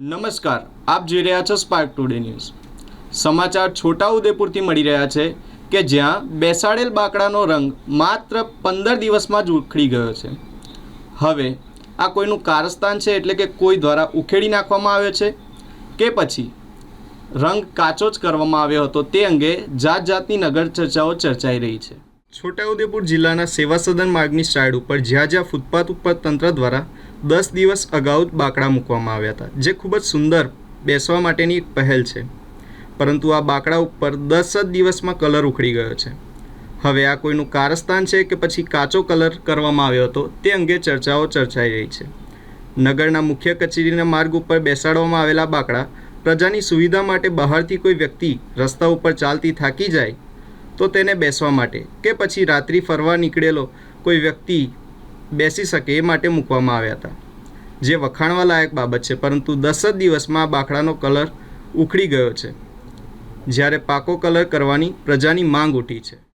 નમસ્કાર, આપ જોઈ રહ્યા છો સ્પાર્ક ટુડે ન્યૂઝ સમાચાર છોટાઉદેપુરથી મળી રહ્યા છે કે જ્યાં બેસાડેલ બાકડાનો રંગ માત્ર પંદર દિવસમાં જ ઉખડી ગયો છે. હવે, આ કોઈનું કારસ્તાન છે એટલે કે કોઈ દ્વારા ઉખેડી નાખવામાં આવ્યો છે? કે પછી? રંગ કાચો જ કરવામાં આવ્યો હતો તે અંગે જાત જાતની નગર ચર્ચાઓ ચર્ચાઈ રહી છે. છોટાઉદેપુર જિલ્લાના સેવા સદન માર્ગની સાઈડ ઉપર જ્યાં જ્યાં ફૂટપાથ ઉપર તંત્ર દ્વારા દસ દિવસ અગાઉ બાકડા મૂકવામાં આવ્યા હતા, જે ખૂબ જ સુંદર બેસવા માટેની એક પહેલ છે. પરંતુ આ બાકડા ઉપર દસ જ દિવસમાં કલર ઉખડી ગયો છે. હવે આ કોઈનું કારસ્તાન છે કે પછી કાચો કલર કરવામાં આવ્યો હતો, તે અંગે ચર્ચાઓ ચર્ચાઈ રહી છે. નગરના મુખ્ય કચેરીના માર્ગ ઉપર બેસાડવામાં આવેલા બાકડા પ્રજાની સુવિધા માટે બહારથી કોઈ વ્યક્તિ રસ્તા ઉપર ચાલતી થાકી જાય તો તેને બેસવા માટે કે પછી રાત્રિ ફરવા નીકળેલો કોઈ વ્યક્તિ બેસી શકે એ માટે મૂકવામાં આવ્યા હતા. જે વખાણવા લાયક બાબત છે, પરંતુ દસ જ દિવસમાં બાકડાનો કલર ઉખડી ગયો છે. જ્યારે પાકો કલર કરવાની પ્રજાની માંગ ઉઠી છે.